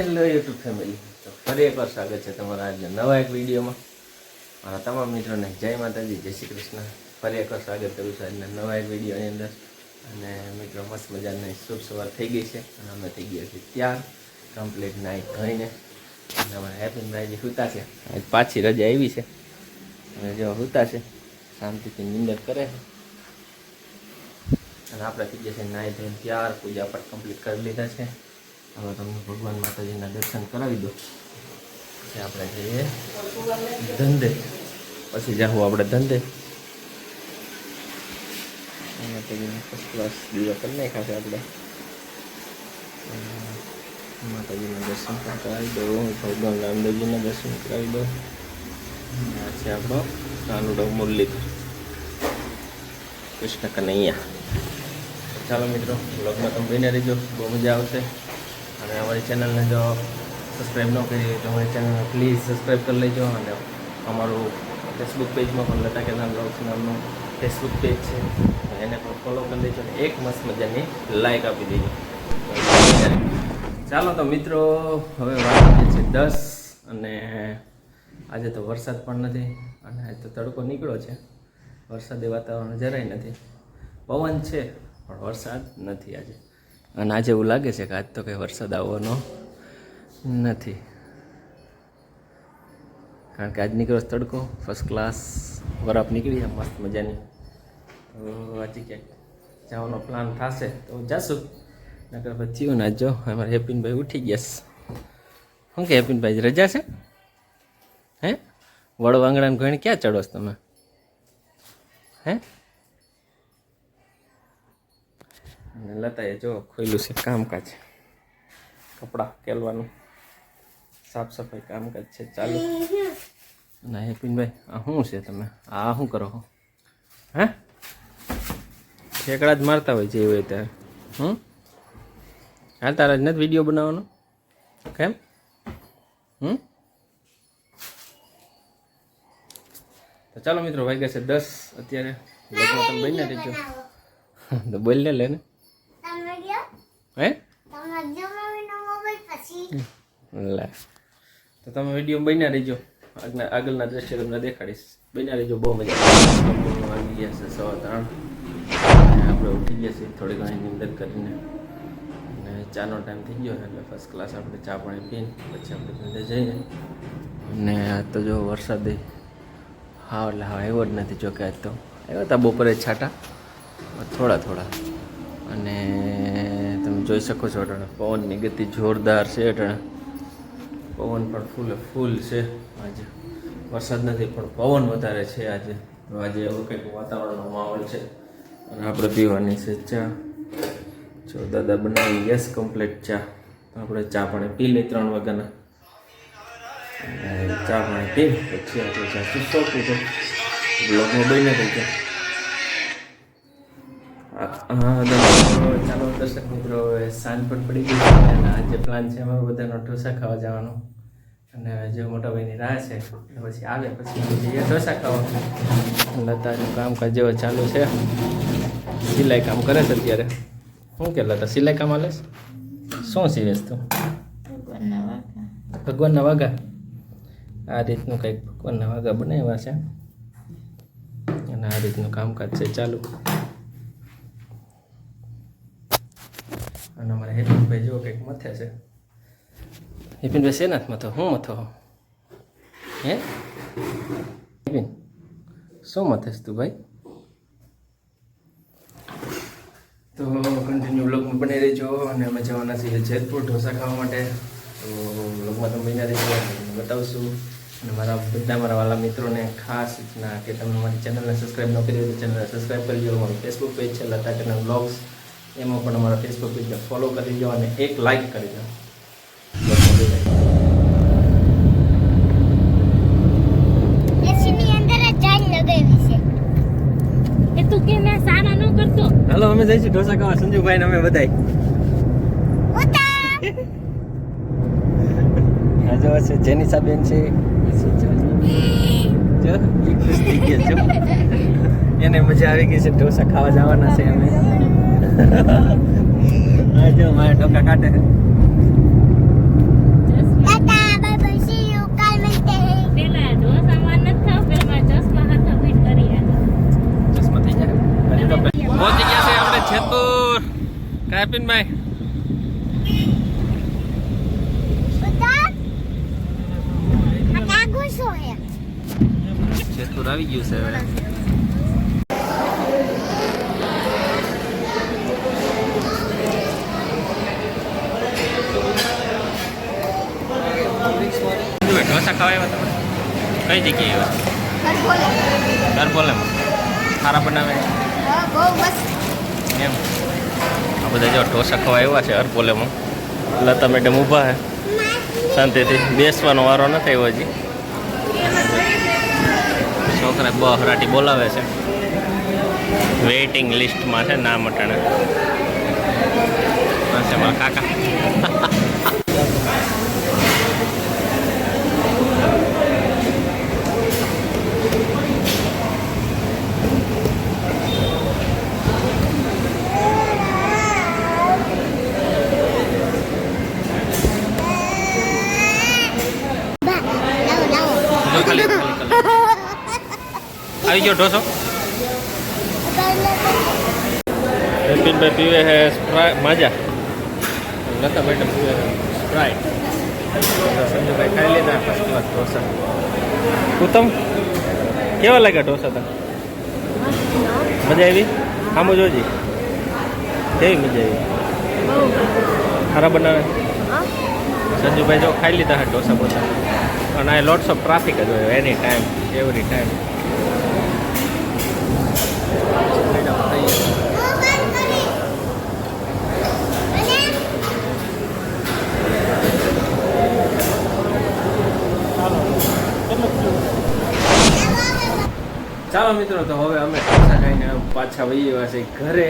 YouTube family તો ફરી એકવાર સ્વાગત છે તમારા આજના નવા એક વિડીયોમાં. મારા તમામ મિત્રોને જય માતાજી, જય શ્રી કૃષ્ણ. ફરી એકવાર સ્વાગત કરું છું આજના નવા એક વિડીયોની અંદર. અને મિત્રો, મસ્ત મજાની શુભ સવાર થઈ ગઈ છે અને અમે થઈ ગયા છીએ ત્યાર કમ્પ્લીટ નાઈ ધોઈને અને અમારા હેપીનભાઈજી સૂતા છે. આજ પાછી રજા આવી છે. અને જો સૂતા છે, શાંતિથી નિંદર કરે છે. અને આપણે થઈ ગયા છે નાઈ ધોઈને ત્યાર. પૂજા પાઠ કમ્પ્લીટ કરી લીધા છે. હવે તમને ભગવાન માતાજીના દર્શન કરાવી દો. પછી આપણે જઈએ ધંધે. પછી જાઉં આપણે ધંધે. માતાજીને ફર્સ્ટ ક્લાસ દીવા કરી નાખ્યા છે આપણે. માતાજીના દર્શન પણ કરાવી દો. ભગવાન રામદેવજીના દર્શન કરાવી દો. આ છે આપણો કાનુડો મુરલીધર. કૃષ્ણ કનૈયા. ચાલો મિત્રો બ્લોગમાં તમે બહીને રહીજો. બહુ મજા આવશે. અને અમારી ચેનલને જો સબસ્ક્રાઈબ ન કરી તો અમારી ચેનલને પ્લીઝ સબસ્ક્રાઈબ કરી લેજો અને અમારું ફેસબુક પેજમાં પણ લતા કેનાલ બ્લોગ્સ નામનું ફેસબુક પેજ છે. એને પણ ફોલો કરી લેજો અને એક મસ્ત મજાની લાઇક આપી દેજો. ચાલો તો મિત્રો, હવે વાગી છે દસ અને આજે તો વરસાદ પણ નથી અને આજે તો તડકો નીકળ્યો છે. વરસાદી વાતાવરણ જરાય નથી. પવન છે, પણ વરસાદ નથી આજે. અને આજે એવું લાગે છે કે આજ તો કંઈ વરસાદ આવવાનો નથી. કારણ કે આજ નીકળ્યો તડકો ફર્સ્ટ ક્લાસ વરાપ નીકળી જાય મસ્ત મજાની. તો આજે ક્યાંક જવાનો પ્લાન થશે તો જાશું. નકર પછી ને આજ જો, અમારા હેપીનભાઈ ઉઠી ગયા શું કે હેપીનભાઈ રજા છે? હે? વડવાંગડાને ઘણી ક્યાં ચડો છો તમે? હે? અને લતાએ જો ખોલ્યું છે કામકાજ. કપડાં કેલવાનું. સાફ સફાઈ કામકાજ છે ચાલુ. અને હેપીનભાઈ, આ શું છે તમે? આ શું કરો છો હે? ઠેકડા જ મારતા હોય જે હોય ત્યારે હમ? હા તારા જ નથી વીડિયો બનાવવાનો? કેમ? હમ? તો ચાલો મિત્રો, વાગ્યા છે દસ. અત્યારે લગ્ન તમે બનીને રહેજો તો બોલ લે લે ને. હે? લે. તો તમે વીડિયો બન્યા રહીજો. આગના આગળના દ્રશ્ય તમને દેખાડીશ. બન્યા રહીજો બહુ મજા આવી. ગયા છે સવા ત્રણ. આપણે ઉઠી ગયા છીએ થોડી ઘણી નિંદર કરીને. અને ચાનો ટાઈમ થઈ ગયો એટલે ફર્સ્ટ ક્લાસ આપણે ચા પાણી પીને પછી આપણે ધંધે જઈએ. અને આ તો જો વરસાદ હા એટલે હા આવ્યો જ નથી જોકે આજ તો. આવ્યા હતા બપોરે છાટા. થોડા થોડા. અને જોઈ શકો છો અટાણે. પવનની ગતિ જોરદાર છે અટાણે. પવન પણ ફૂલે, ફૂલ છે આજે. વરસાદ નથી, પણ પવન વધારે છે આજે. આજે એવું કંઈક વાતાવરણનો માહોલ છે. અને આપણે પીવાની છે ચા. જો દાદા બનાવી, યસ કમ્પ્લીટ ચા. આપણે ચા પાણી પી લઈ ત્રણ વાગ્યાના. ચા પાણી પી, પછી આપણે જાશું શોખ બ્લોગમાં બની નથી હા ચાલો દર્શક મિત્રો હવે સાંજ પણ પડી ગઈ છે અને આજે પ્લાન છે અમારો બધાનો ઢોસા ખાવા જવાનો. અને જે મોટા ભાઈની રાહ છે પછી આવે પછી જઈએ ઢોસા ખાવા. લતાનું કામકાજ જેવો ચાલુ છે. સિલાઈ કામ કરે છે અત્યારે. શું કે લતા સિલાઈ કામ હાલે છે? શું સીવેશ તું? ભગવાનના વાઘા? આ રીતનું કંઈક ભગવાનના વાઘા બનાવ્યા છે. અને આ રીતનું કામકાજ છે ચાલુ. અને અમારા હેપીનભાઈ જેવો કંઈક મથે છે. હેપીનભાઈ શેનાથ મથો? હું મથો? હે? હેપીન શું મથેસ તું ભાઈ? તો કન્ટિન્યુ બ્લોગમાં બની રહેજો અને અમે જવાના છીએ જેતપુર ઢોસા ખાવા માટે. તો બ્લોગમાં તમે બન્યા રહેજો બતાવશું. અને મારા બધા મારા વાલા મિત્રોને ખાસ સૂચના કે તમે મારી ચેનલને સબસ્ક્રાઈબ ન કરી હોય તો ચેનલને સબસ્ક્રાઈબ કરી લો. મારું ફેસબુક પેજ છે લતા ચેનલ બ્લોગ્સ એમાં પણ અમારા ફેસબુક પેજને ફોલો કરી દો અને એક લાઈક કરી દો એસીની અંદર જ જાન લગાવી છે. એ તું કે મેં સારા ન કરતો. હાલો અમે જઈશું ઢોસા ખાવા. સંજુભાઈ ને અમે બધાય. ઉતા આ જો છે જેનિસા બેન છે. એને મજા આવી ગઈ છે ઢોસા ખાવા જવાના છે અમે. જો મારા ટોકા કાઢે પહોંચી ગયા છે આપણે છેતુર. કાપિન ભાઈ છેતુર આવી ગયું છે ઢોસા ખાવા આવ્યા તમે? કઈ જગ્યાએ બોલે. સારા બનાવે. એમ. આ બધા જો ઢોસા ખાવા આવ્યા છે હરપોલેમાં તમે મેડમ ઊભા હે. શાંતિથી. બેસવાનો વારો નથી આવ્યો હજી. છોકરા બહુ હરાટી બોલાવે છે. વેઇટિંગ લિસ્ટમાં છે નામ અટાણે. કાકા. ખાલી. ગયો ઢોસો? બિપિનભાઈ પીવે છે સ્પ્રાઇટ માજા. લતા મેડમ પીવે છે સ્પ્રાઇટ. સંજુભાઈ ખાઈ લીધા ફર્સ્ટ ક્લાસ ઢોસા? ઉત્તમ? કેવા લાગ્યા ઢોસા તને? મજા આવી? આમ જોજી? કેવી મજા આવી? ખરા બનાવે? સંજુભાઈ જો ખાઈ લીધા ઢોસા બોસા અને આ લોટ્સ ઓફ ટ્રાફિક જ હોય એની ટાઈમ એવરી ટાઈમ ચાલો મિત્રો, તો હવે અમે પાછા ખાઈને પાછા વહી ગયા છે ઘરે.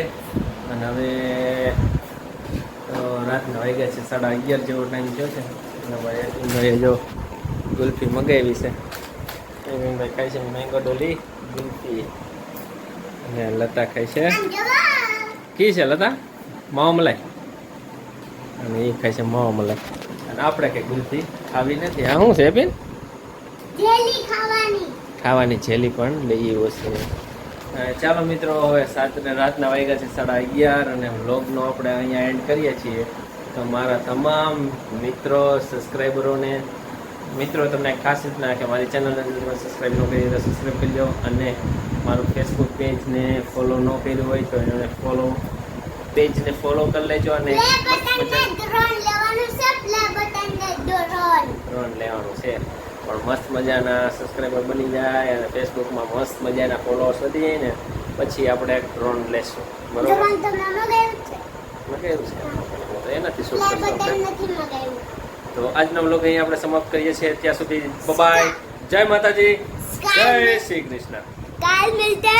અને હવે રાતના વાગ્યા છે, સાડા અગિયાર જેવો ટાઈમ થયો છે. ભાઈ અતુલભાઈએ જો ગુલ્ફી મગાવી છે. ભાઈ ખાય છે, મેંગો ડોલી, ગુલ્ફી. અને લતા ખાય છે. કી છે લતા? માવા મલાઈ. અને એ ખાય છે માવા મલાઈ. અને આપણે કઈ ગુલ્ફી ખાવી નથી. આ શું છે બેન? ખાવાની. જેલી પણ લઈએ વસ્તુ. ચાલો મિત્રો હવે સાત ને રાતના વાગ્યા છે સાડા અગિયાર અને વ્લોગનો આપણે અહીંયા એન્ડ કરીએ છીએ. તો મારા તમામ મિત્રો સબસ્ક્રાઈબરોને મિત્રો તમને ખાસ રીતના કે મારી ચેનલને સબસ્ક્રાઈબ ન કરી તો સબસ્ક્રાઈબ કરી લો અને મારું ફેસબુક પેજને ફોલો ન કર્યું હોય તો એને ફોલો પેજને ફોલો કરી લેજો અને ડ્રોન લેવાનું છે પણ મસ્ત મજાના સબસ્ક્રાઈબર બની જાય અને ફેસબુકમાં મસ્ત મજાના ફોલોઅર્સ વધી જાય ને પછી આપણે ડ્રોન લેશું. બરોબર? મગાવ્યું છે? એનાથી શું પ્લે તો આજનો બ્લોગ અહીં આપણે સમાપ્ત કરીએ છીએ. ત્યાં સુધી બાય જય માતાજી. જય શ્રી કૃષ્ણ. કાલ મિલતે